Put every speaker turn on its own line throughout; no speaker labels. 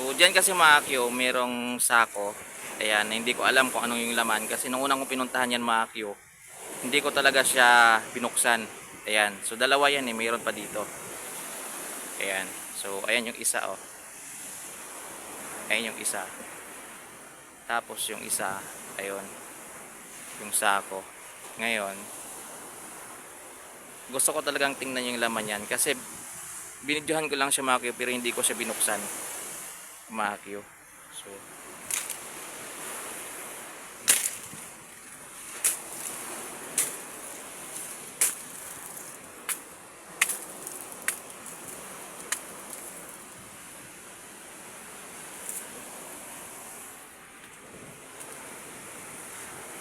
So, dyan kasi mga Akyo, merong sako. Ayan, hindi ko alam kung anong yung laman. Kasi nung unang kong pinuntahan yan mga Akyo, hindi ko talaga siya binuksan. Ayan, so dalawa yan eh, mayroon pa dito. Ayan, so ayan yung isa oh. Ayan yung isa. Tapos yung isa, ayun, yung sako. Ngayon, gusto ko talagang tingnan yung laman yan kasi binidyohan ko lang siya Makyo pero hindi ko siya binuksan Makyo so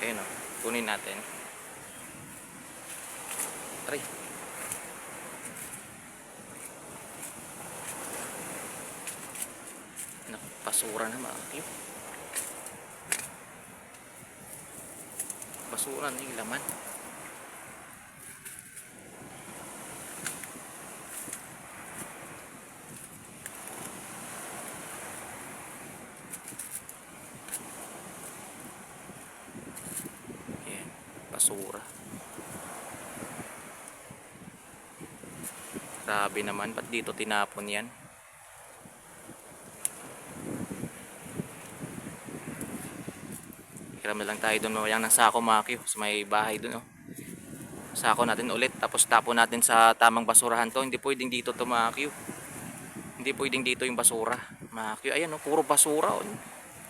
ayun o kunin natin. Aray. Basura na kyo. Basura na yung laman. Ayan, basura. Grabe naman, ba't dito tinapon yan? Hiram lang tayo doon mamayang ng sako makyo sa may bahay doon oh. Sako natin ulit tapos tapo natin sa tamang basurahan to. Hindi pwedeng dito to makyo. Hindi pwedeng dito yung basura. Makyo, ayan oh, puro basura oh.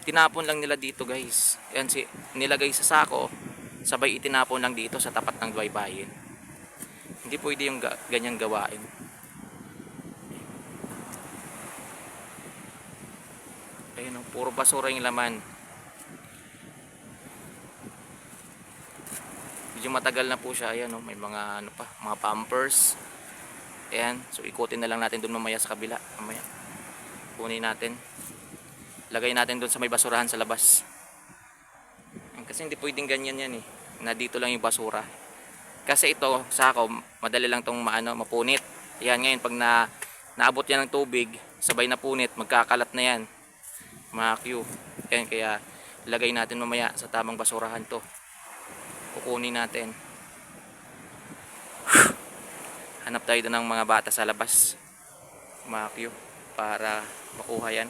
Tinapon lang nila dito guys. Ayan si nilagay sa sako. Sabay itinapon lang dito sa tapat ng baybayin. Hindi pwede yung ga- ganyang gawain. Ayun oh, puro basura yung laman. Medyo matagal na po siya. Ayan oh, may mga ano pa, mga pampers. Ayan, so ikutin na lang natin doon mamaya sa kabila. Mamaya. Kunin natin. Lagay natin doon sa may basurahan sa labas. Kasi hindi pwedeng ganyan yan eh. Na dito lang yung basura. Kasi ito, sa ako, madali lang tong maano, mapunit. Ayan, ngayon pag na, naabot yan ng tubig, sabay na punit, magkakalat na yan. Mga Q. Ayan, kaya lagay natin mamaya sa tamang basurahan to. Kukunin natin. Hanap tayo doon ng mga bata sa labas. Q. Para makuha yan.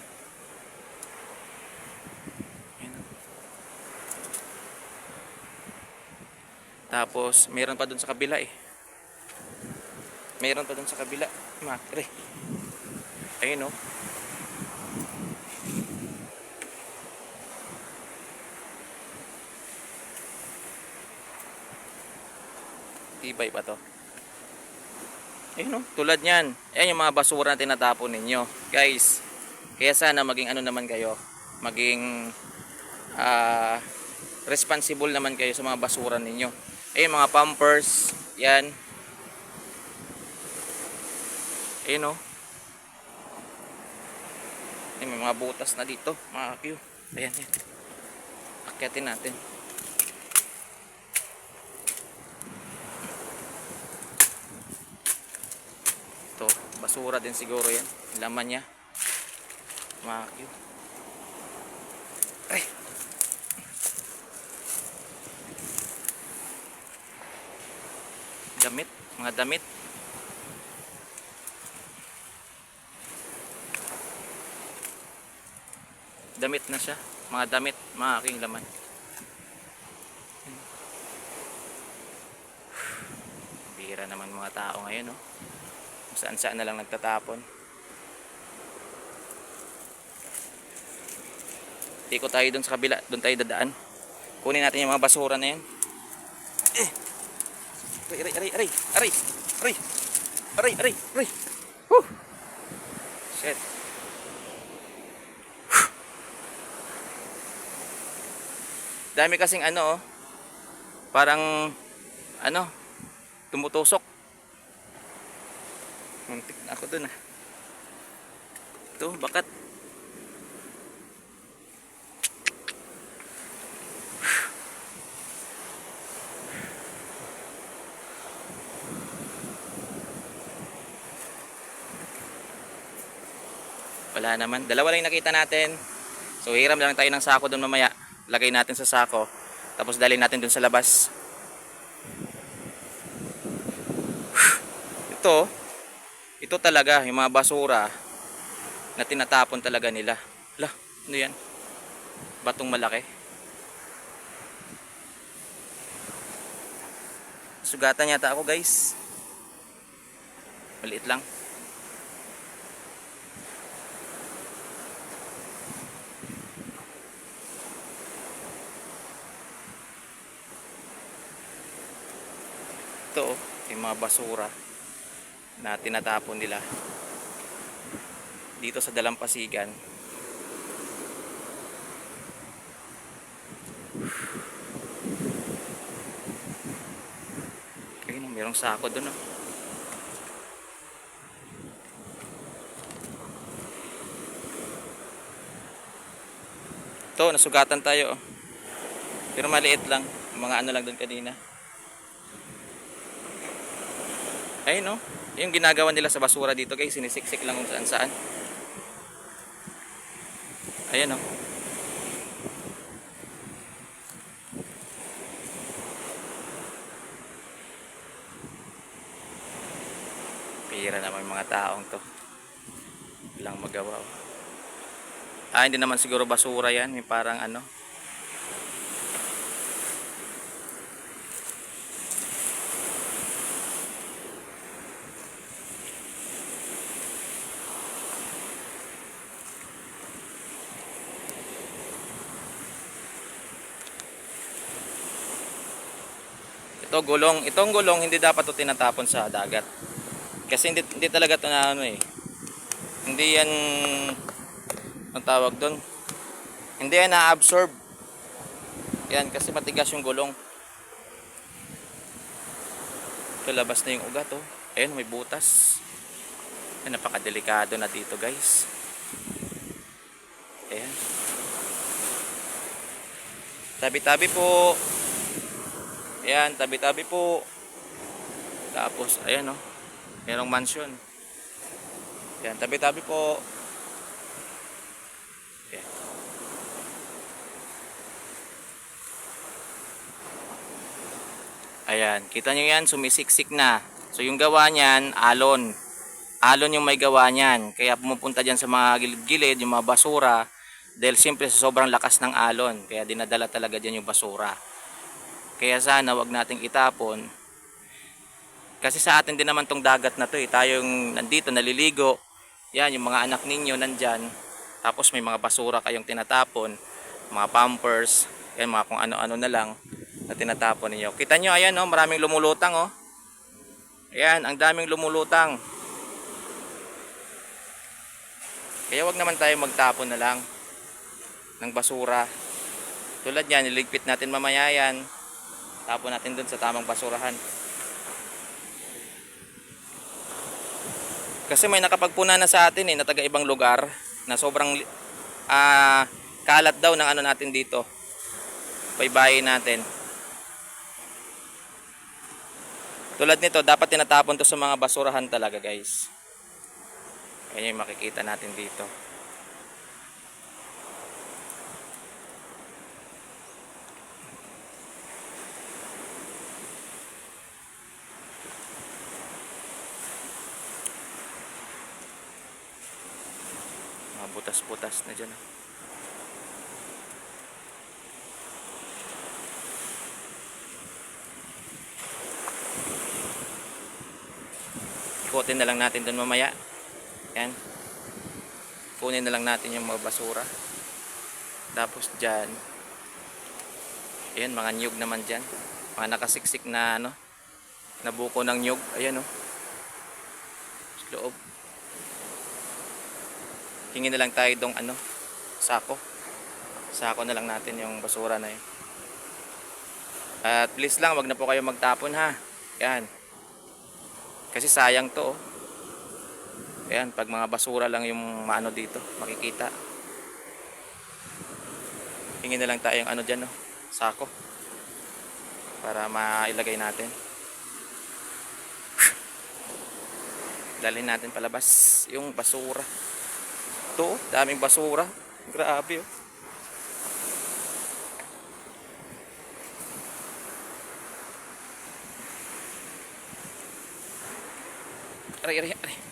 Tapos, meron pa doon sa kabila eh. Meron pa doon sa kabila. Makre. Ayun oh. Tibay pa to. Ayun oh, tulad niyan. Ayan yung mga basura na tinatapon ninyo. Guys, kaya sana maging ano naman kayo. Maging ah responsible naman kayo sa mga basura ninyo. Ayun mga pampers, yan. Ayun oh. Ayun, may mga butas na dito, mga Q. Ayan, yan. Akyatin natin. Ito, basura din siguro yan. Laman niya. Mga Q. Ay! damit, mga damit. Damit na siya, mga damit, mga aking laman. Bira naman mga tao ngayon, no? Saan saan na lang nagtatapon. Ikot tayo dun sa kabila, dun tayo dadaan. Kunin natin yung mga basura na yan. Eh! Aray, aray, aray, aray, aray, aray, aray, aray. Whew. Shit. Dami kasing ano oh. Parang ano, tumutusok. Ako dun ah. Ito, bakat. Wala naman. Dalawa lang nakita natin. So hiram lang tayo ng sako doon mamaya. Lagay natin sa sako. Tapos dalhin natin doon sa labas. Ito, ito talaga yung mga basura na tinatapon talaga nila. Lah, ano yan? Batong malaki. Sugatan yata ako guys. Maliit lang. Ito, oh, yung mga basura na tinatapon nila dito sa Dalampasigan. Ayun, oh, merong sako doon. Oh. Ito, nasugatan tayo. Oh. Pero maliit lang. Mga ano lang doon kanina. Ayun no. Yung ginagawa nila sa basura dito guys, sinisiksik lang kung saan saan. Ayan no. Pira naman mga taong to. Walang magawa. oh. Ah, hindi naman siguro basura yan. Yung parang ano. Ito gulong, itong gulong hindi dapat to tinatapon sa dagat. Kasi hindi, hindi talaga to na ano eh. Hindi yan ang tawag doon. Hindi yan na-absorb. Yan kasi matigas yung gulong. Ito labas na yung ugat oh. Ayun may butas. Yan napakadelikado na dito guys. Ayan. Tabi-tabi po. Ayan, tabi-tabi po. Tapos, ayan o. Oh, merong mansion. Ayan, tabi-tabi po. Ayan. Ayan, kita nyo yan, sumisiksik na. So, yung gawa niyan, alon. Alon yung may gawa niyan. Kaya pumupunta dyan sa mga gilid-gilid, yung mga basura. Dahil siyempre sa sobrang lakas ng alon. Kaya dinadala talaga dyan yung basura. Kaya sana wag nating itapon. Kasi sa atin din naman tong dagat na to eh. Tayong nandito naliligo. Yan yung mga anak ninyo nandyan. Tapos may mga basura kayong tinatapon. Mga pampers. Yan mga kung ano-ano na lang na tinatapon ninyo. Kita nyo ayan oh, maraming lumulutang oh. Ayan, ang daming lumulutang. Kaya wag naman tayo magtapon na lang ng basura. Tulad yan, niligpit natin mamaya yan tapon natin dun sa tamang basurahan. Kasi may nakapagpuna na sa atin eh na taga ibang lugar na sobrang ah, kalat daw ng ano natin dito. Baybayin natin. Tulad nito dapat tinatapon to sa mga basurahan talaga guys. Yan yung makikita natin dito mga butas-butas na dyan ah. ikutin na lang natin doon mamaya. Yan. Kunin na lang natin yung mga basura. Tapos dyan ayan mga nyug naman dyan. Mga nakasiksik na ano nabuko ng nyug. Ayan o sa loob hingi na lang tayo dong ano sako sako na lang natin yung basura na yun at please lang wag na po kayo magtapon ha yan kasi sayang to oh. Ayan, pag mga basura lang yung maano dito, makikita. Hingi na lang tayo yung ano dyan, no? sako. Para mailagay natin. Dalhin natin palabas yung basura. Ito, oh, daming basura. Grabe, oh. Aray, aray, aray.